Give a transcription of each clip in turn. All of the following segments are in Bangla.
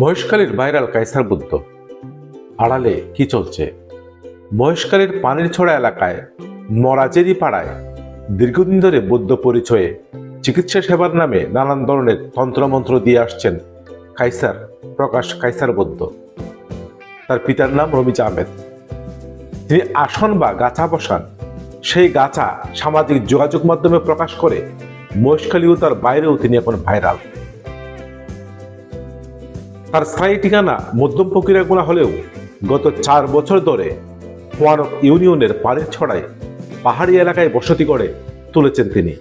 মহেশখালীর ভাইরাল কাইসার বুদ্ধ। আড়ালে কি চলছে? মহেশখালীর পানির ছড়া এলাকায়, মরাজেরি পাড়ায় দীর্ঘদিন ধরে বৌদ্ধ পরিচয়ে চিকিৎসা সেবার নামে নানান ধরনের তন্ত্রমন্ত্র দিয়ে আসছেন কাইসার প্রকাশ কাইসার বৌদ্ধ। তার পিতার নাম রমিজ আহমেদ। তিনি আসন বা গাছা বসান। সেই গাছা সামাজিক যোগাযোগ মাধ্যমে প্রকাশ করে মহেশখালী তার বাইরেও তিনি এখন ভাইরাল। তার স্থায়ী ঠিকানা মধ্যম ফকিরাগুনা হলেও গত চার বছর ধরে কোয়ানক ইউনিয়নের পানির ছড়ায় পাহাড়ি এলাকায় বসতি করে তুলেছেন তিনি।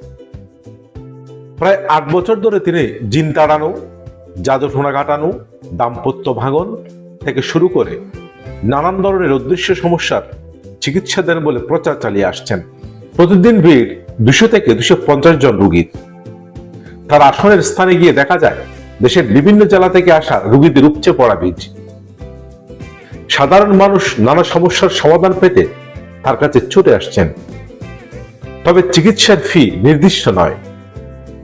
প্রায় আট বছর ধরে তিনি জিন তাড়ানো জাদু ঠোনা কাটানো, দাম্পত্য ভাঙন থেকে শুরু করে নানান ধরনের উদ্দেশ্য সমস্যার চিকিৎসা দেন বলে প্রচার চালিয়ে আসছেন। প্রতিদিন ভিড় দুশো থেকে দুশো পঞ্চাশ জন রুগীর। তার আসনের স্থানে গিয়ে দেখা যায় দেশের বিভিন্ন জেলা থেকে আসা রুগীদের উপচে পড়া বীজ। সাধারণ মানুষ নানা সমস্যার সমাধান পেতে তার কাছে ছুটে আসছেন। তবে চিকিৎসার ফি নির্দিষ্ট নয়।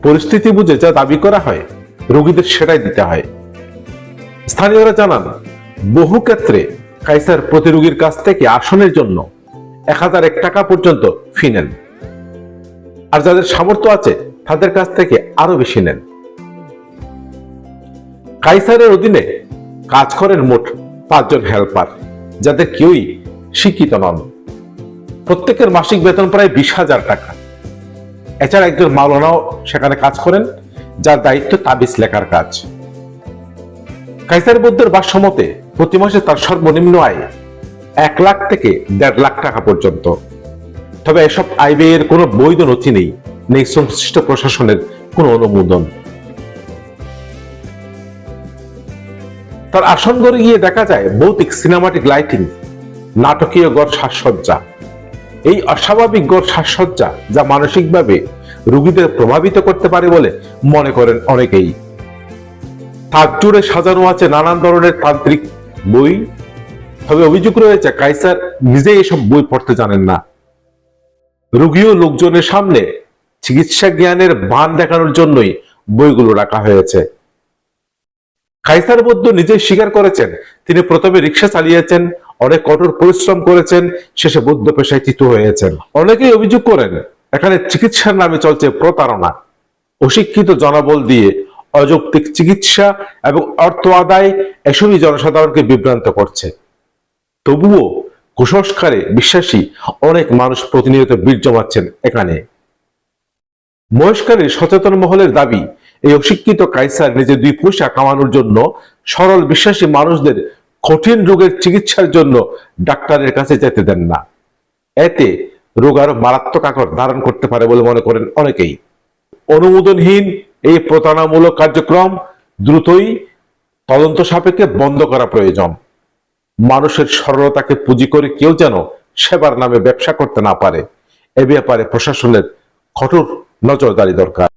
পরিস্থিতি বুঝে যা দাবি করা হয়, রোগীদের সেটাই দিতে হয়। স্থানীয়রা জানান, বহু ক্ষেত্রে কাইসার প্রতি রোগীর কাছ থেকে আসনের জন্য এক হাজার এক টাকা পর্যন্ত ফি নেন। আর যাদের সামর্থ্য আছে, তাদের কাছ থেকে আরও বেশি নেন। কাইসারের অধীনে কাজ করেন মোট পাঁচজন হেল্পার যাদের কেউই শিক্ষিত নন। প্রত্যেকের মাসিক বেতন প্রায় বিশ হাজার টাকা। এছাড়া একজন মাওলানাও সেখানে কাজ করেন, যার দায়িত্ব তাবিজ লেখার কাজ। কাইসার বৌদ্ধের ভাষ্যমতে, প্রতি মাসে তার সর্বনিম্ন আয় এক লাখ থেকে দেড় লাখ টাকা পর্যন্ত। তবে এসব আয় ব্যয়ের কোনো বৈধ নথি নেই নেই সংশ্লিষ্ট প্রশাসনের কোনো অনুমোদন। তার আসন ঘরে গিয়ে দেখা যায় ভৌতিক সিনেমাটিক লাইটিং নাটকীয় গড় সাজসজ্জা। এই অস্বাভাবিক গড় সাজসজ্জা যা মানসিকভাবে রোগীদের প্রভাবিত করতে পারে বলে মনে করেন অনেকেই। তার জুড়ে সাজানো আছে নানান ধরনের তান্ত্রিক বই। তবে অভিযোগ রয়েছে কাইসার নিজেই এসব বই পড়তে জানেন না। রোগী ও লোকজনের সামনে চিকিৎসা জ্ঞানের বান দেখানোর জন্যই বইগুলো রাখা হয়েছে। কাইসার বৌদ্ধ নিজেই স্বীকার করেছেন। তিনি প্রথমে রিক্সা চালিয়েছেন, অনেক কঠোর পরিশ্রম করেছেন, শেষে বৌদ্ধ পেশায় চিত হয়েছেন। অনেকেই অভিযোগ করেন, এখানে চিকিৎসার নামে চলছে প্রতারণা। অশিক্ষিত জনবল দিয়ে অযৌক্তিক চিকিৎসা এবং অর্থ আদায় এসবই জনসাধারণকে বিভ্রান্ত করছে। তবুও কুসংস্কারে বিশ্বাসী অনেক মানুষ প্রতিনিয়ত বীর জমাচ্ছেন এখানে। মহেশকারীর সচেতন মহলের দাবি এই অশিক্ষিত কাইসার নিজে দুই পয়সা কামানোর জন্য সরল বিশ্বাসী মানুষদের কঠিন রোগের চিকিৎসার জন্য ডাক্তারের কাছে যেতে দেন না। এতে রোগ আরও মারাত্মক আকার ধারণ করতে পারে বলে মনে করেন অনেকেই। অনুমোদনহীন এই প্রতারণামূলক কার্যক্রম দ্রুতই তদন্ত সাপেক্ষে বন্ধ করা প্রয়োজন। মানুষের সরলতাকে পুঁজি করে কেউ যেন সেবার নামে ব্যবসা করতে না পারে। এ ব্যাপারে প্রশাসনের কঠোর নজরদারি দরকার।